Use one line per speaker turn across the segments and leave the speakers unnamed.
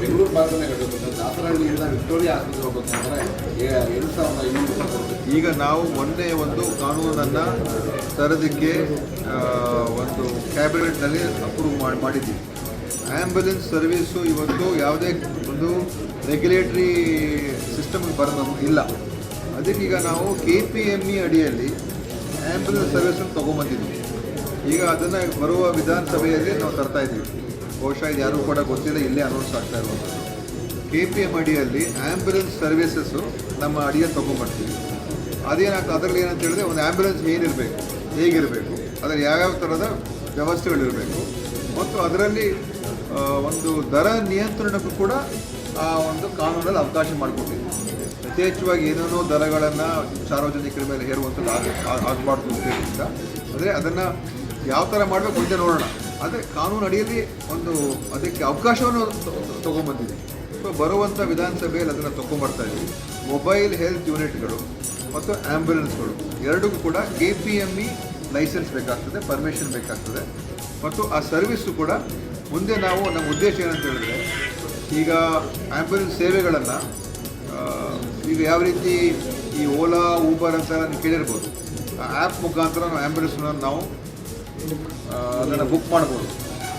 ಬೆಂಗಳೂರು ಭಾಗದಲ್ಲೇ ಹೇಳಬೇಕು ದಾಸರಹಳ್ಳಿಯಿಂದ ವಿಕ್ಟೋರಿಯಾ ಆಸ್ಪತ್ರೆ ಹೋಗ್ಬೇಕಂದ್ರೆ ಎರಡು ಸಾವಿರದ
ಈಗ ನಾವು ಮೊನ್ನೆ ಒಂದು ಕಾನೂನನ್ನು ತರೋದಕ್ಕೆ ಒಂದು ಕ್ಯಾಬಿನೆಟ್ನಲ್ಲಿ ಅಪ್ರೂವ್ ಮಾಡಿ, ಮಾಡಿದ್ದೀವಿ. ಆ್ಯಂಬುಲೆನ್ಸ್ ಸರ್ವೀಸು ಇವತ್ತು ಯಾವುದೇ ಒಂದು ರೆಗ್ಯುಲೇಟ್ರಿ ಸಿಸ್ಟಮ್ಗೆ ಬರೋದು ಇಲ್ಲ. ಅದಕ್ಕೆ ಈಗ ನಾವು ಕೆ ಪಿ ಎಂ ಇ ಅಡಿಯಲ್ಲಿ ಆ್ಯಂಬುಲೆನ್ಸ್ ಸರ್ವಿಸನ್ನು ತೊಗೊಂಬಂದಿದ್ವಿ ಈಗ ಅದನ್ನು ಬರುವ ವಿಧಾನಸಭೆಯಲ್ಲಿ ನಾವು ತರ್ತಾ ಇದ್ದೀವಿ. ಬಹುಶಃ ಇದು ಯಾರೂ ಕೂಡ ಗೊತ್ತಿಲ್ಲ, ಇಲ್ಲೇ ಅನೌನ್ಸ್ ಆಗ್ತಾ ಇರುವಂಥದ್ದು. ಕೆ ಪಿ ಎಂ ಅಡಿಯಲ್ಲಿ ಆ್ಯಂಬುಲೆನ್ಸ್ ಸರ್ವಿಸಸ್ಸು ನಮ್ಮ ಅಡಿಯಲ್ಲಿ ತೊಗೊಂಡ್ಬರ್ತೀವಿ. ಅದೇನಾಗ್ತದೆ ಅದರಲ್ಲಿ ಏನಂತ ಹೇಳಿದ್ರೆ ಒಂದು ಆ್ಯಂಬುಲೆನ್ಸ್ ಏನಿರಬೇಕು ಹೇಗಿರಬೇಕು ಅದರ ಯಾವ್ಯಾವ ಥರದ ವ್ಯವಸ್ಥೆಗಳಿರಬೇಕು. ಮತ್ತು ಅದರಲ್ಲಿ ಒಂದು ದರ ನಿಯಂತ್ರಣಕ್ಕೂ ಕೂಡ ಆ ಒಂದು ಕಾನೂನಲ್ಲಿ ಅವಕಾಶ ಮಾಡಿಕೊಟ್ಟಿದೆ. ಯಥೇಚ್ಛವಾಗಿ ಏನೇನೋ ದರಗಳನ್ನು ಸಾರ್ವಜನಿಕರ ಮೇಲೆ ಹೇರುವಂಥದ್ದು ಆಗ ಅಂತ ಆಗಬಾರ್ದು ಉದ್ದೇಶದಿಂದ ಅಂದರೆ ಅದನ್ನು ಯಾವ ಥರ ಮಾಡಬೇಕು ಮುಂದೆ ನೋಡೋಣ. ಆದರೆ ಕಾನೂನು ಅಡಿಯಲ್ಲಿ ಒಂದು ಅದಕ್ಕೆ ಅವಕಾಶವನ್ನು ತೊಗೊಂಬಂದಿದೆ. ಸೊ ಬರುವಂಥ ವಿಧಾನಸಭೆಯಲ್ಲಿ ಅದನ್ನು ತೊಗೊಂಬರ್ತಾ ಇದ್ದೀವಿ. ಮೊಬೈಲ್ ಹೆಲ್ತ್ ಯೂನಿಟ್ಗಳು ಮತ್ತು ಆ್ಯಂಬುಲೆನ್ಸ್ಗಳು ಎರಡಕ್ಕೂ ಕೂಡ A P M E license ಬೇಕಾಗ್ತದೆ ಪರ್ಮಿಷನ್ ಬೇಕಾಗ್ತದೆ. ಮತ್ತು ಆ ಸರ್ವಿಸ್ಸು ಕೂಡ ಮುಂದೆ ನಾವು ನಮ್ಮ ಉದ್ದೇಶ ಏನಂತ ಹೇಳಿದ್ರೆ, ಈಗ ಆ್ಯಂಬುಲೆನ್ಸ್ ಸೇವೆಗಳನ್ನು ಈಗ ಯಾವ ರೀತಿ ಈ ಓಲಾ ಊಬರ್ ಅಂತ ನೀವು ಕೇಳಿರ್ಬೋದು. ಆ ಆ್ಯಪ್ ಮುಖಾಂತರ ನಾವು ಆ್ಯಂಬುಲೆನ್ಸ್ಗಳನ್ನು ನಾವು ಅದನ್ನು ಬುಕ್ ಮಾಡ್ಬೋದು.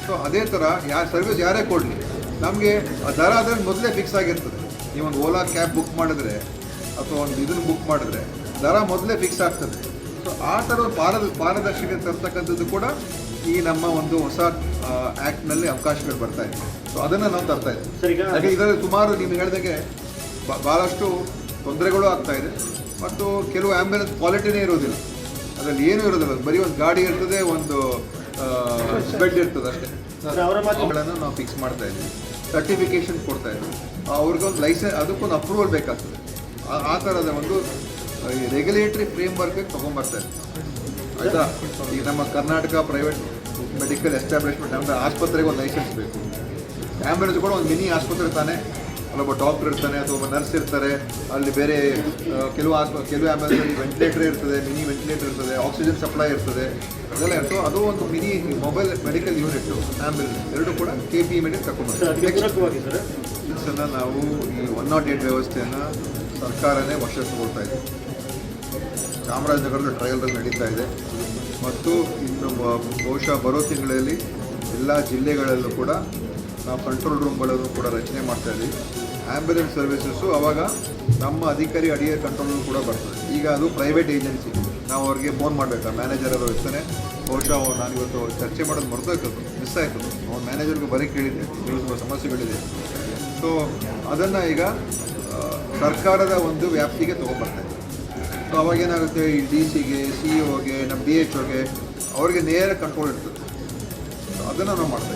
ಸೊ ಅದೇ ಥರ ಯಾರು ಸರ್ವಿಸ್ ಯಾರೇ ಕೊಡಲಿ ನಮಗೆ ಆ ದರ ಅದರಲ್ಲಿ ಮೊದಲೇ ಫಿಕ್ಸ್ ಆಗಿರ್ತದೆ. ನೀವೊಂದು ಓಲಾ ಕ್ಯಾಬ್ ಬುಕ್ ಮಾಡಿದ್ರೆ ಅಥವಾ ಒಂದು ಇದನ್ನು ಬುಕ್ ಮಾಡಿದ್ರೆ ದರ ಮೊದಲೇ ಫಿಕ್ಸ್ ಆಗ್ತದೆ. ಸೊ ಆ ಥರ ಪಾರದ ಪಾರದರ್ಶಕತೆ ತರ್ತಕ್ಕಂಥದ್ದು ಕೂಡ ಈ ನಮ್ಮ ಒಂದು ಹೊಸ ಆ್ಯಕ್ಟ್ನಲ್ಲಿ ಅವಕಾಶಗಳು ಬರ್ತಾ ಇದೆ. ಸೊ ಅದನ್ನು ನಾವು ತರ್ತಾ ಇದ್ದೀವಿ. ಹಾಗೆ ಇದರಲ್ಲಿ ಸುಮಾರು ನೀವು ಹೇಳಿದಾಗೆ ಭಾಳಷ್ಟು ತೊಂದರೆಗಳು ಆಗ್ತಾ ಇದೆ. ಮತ್ತು ಕೆಲವು ಆ್ಯಂಬುಲೆನ್ಸ್ ಕ್ವಾಲಿಟಿನೇ ಇರೋದಿಲ್ಲ. ಅದರಲ್ಲಿ ಏನೂ ಇರೋದಿಲ್ಲ. ಬರೀ ಒಂದು ಗಾಡಿ ಇರ್ತದೆ ಒಂದು ಬೆಡ್ ಇರ್ತದೆ ಅಷ್ಟೇ.
ಸರ್, ಅವರ ಮಾತು
ನಾವು ಫಿಕ್ಸ್ ಮಾಡ್ತಾ ಇದ್ದೀವಿ. ಸರ್ಟಿಫಿಕೇಶನ್ ಕೊಡ್ತಾ ಇದ್ದೀವಿ. ಅವ್ರಿಗೊಂದು ಲೈಸೆನ್ಸ್ ಅದಕ್ಕೊಂದು ಅಪ್ರೂವಲ್ ಬೇಕಾಗ್ತದೆ. ಆ- ಆ ಥರದ ಒಂದು ರೆಗ್ಯುಲೇಟರಿ ಫ್ರೇಮ್ ವರ್ಕಿಗೆ ತೊಗೊಂಬರ್ತಾ ಇದ್ದೀವಿ. ಆಯಿತಾ? ಈಗ ನಮ್ಮ ಕರ್ನಾಟಕ ಪ್ರೈವೇಟ್ ಮೆಡಿಕಲ್ ಎಸ್ಟಾಬ್ಲಿಷ್ಮೆಂಟ್ ಅಂದರೆ ಆಸ್ಪತ್ರೆಗೆ ಒಂದು ಲೈಸೆನ್ಸ್ ಬೇಕು. ಆ್ಯಂಬುಲೆನ್ಸ್ ಕೂಡ ಒಂದು ಮಿನಿ ಆಸ್ಪತ್ರೆ ತಾನೆ. ಅಲ್ಲೊಬ್ಬ ಡಾಕ್ಟರ್ ಇರ್ತಾನೆ ಅಥವಾ ಒಬ್ಬ ನರ್ಸ್ ಇರ್ತಾರೆ ಅಲ್ಲಿ ಬೇರೆ ಕೆಲವು ಆಸ್ಪ ಕೆಲವು ಆ್ಯಂಬುಲೆನ್ಸಲ್ಲಿ ವೆಂಟಿಲೇಟರ್ ಇರ್ತದೆ ಮಿನಿ ವೆಂಟಿಲೇಟರ್ ಇರ್ತದೆ ಆಕ್ಸಿಜನ್ ಸಪ್ಲೈ ಇರ್ತದೆ. ಅದೆಲ್ಲ ಇರ್ತದೆ. ಅದು ಒಂದು mini mobile medical unit ambulance ಎರಡು ಕೂಡ ಕೆ ಪಿ ಮೆಡಿಕಲ್
ಸರ್
ತಗೊಂಡ್ಬರ್ತೀವಿ ನಾವು ಈ ಒನ್ ನಾಟ್ ಏಟ್ ವ್ಯವಸ್ಥೆಯನ್ನು ಸರ್ಕಾರನೇ ವಶಕ್ಕೆ ಕೊಡ್ತಾ ಇದೆ. ಚಾಮರಾಜನಗರದ ಟ್ರಯಲ್ ನಡೀತಾ ಇದೆ. ಮತ್ತು ಇನ್ನು ಬಹುಶಃ ಬರೋ ತಿಂಗಳಲ್ಲಿ ಎಲ್ಲ ಜಿಲ್ಲೆಗಳಲ್ಲೂ ಕೂಡ ನಾವು ಕಂಟ್ರೋಲ್ ರೂಮ್ಗಳನ್ನು ಕೂಡ ರಚನೆ ಮಾಡ್ತಾ ಇದ್ದೀವಿ. ಆ್ಯಂಬುಲೆನ್ಸ್ ಸರ್ವಿಸಸ್ಸು ಅವಾಗ ನಮ್ಮ ಅಧಿಕಾರಿ ಅಡಿಯ ಕಂಟ್ರೋಲ್ ಕೂಡ ಬರ್ತದೆ. ಈಗ ಅದು ಪ್ರೈವೇಟ್ ಏಜೆನ್ಸಿ ನಾವು ಅವ್ರಿಗೆ ಫೋನ್ ಮಾಡಬೇಕಾ? ಮ್ಯಾನೇಜರ್ ಅವರು ಇರ್ತಾನೆ. ಬಹುಶಃ ಅವ್ರು ನಾನು ಇವತ್ತು ಚರ್ಚೆ ಮಾಡೋದು ಮರ್ತೋಯ್ತದ್ದು ಮಿಸ್ ಆಯಿತು ಅವ್ರ ಮ್ಯಾನೇಜರ್ಗೆ ಬರೀ ಕೇಳಿದೆ ತುಂಬ ಸಮಸ್ಯೆಗಳಿದೆ. ಸೊ ಅದನ್ನು ಈಗ ಸರ್ಕಾರದ ಒಂದು ವ್ಯಾಪ್ತಿಗೆ ತೊಗೊಂಬರ್ತಾ ಇದೆ ಸೊ ಅವಾಗ ಏನಾಗುತ್ತೆ? ಈ ಡಿ ಸಿಗೆ ಸಿ ಒಗೆ ನಮ್ಮ ಡಿ ಎಚ್ ಒಗೆ ಅವ್ರಿಗೆ ನೇರ ಕಂಟ್ರೋಲ್ ಇರ್ತದೆ. ಸೊ ಅದನ್ನು ನಾವು ಮಾಡ್ತಾ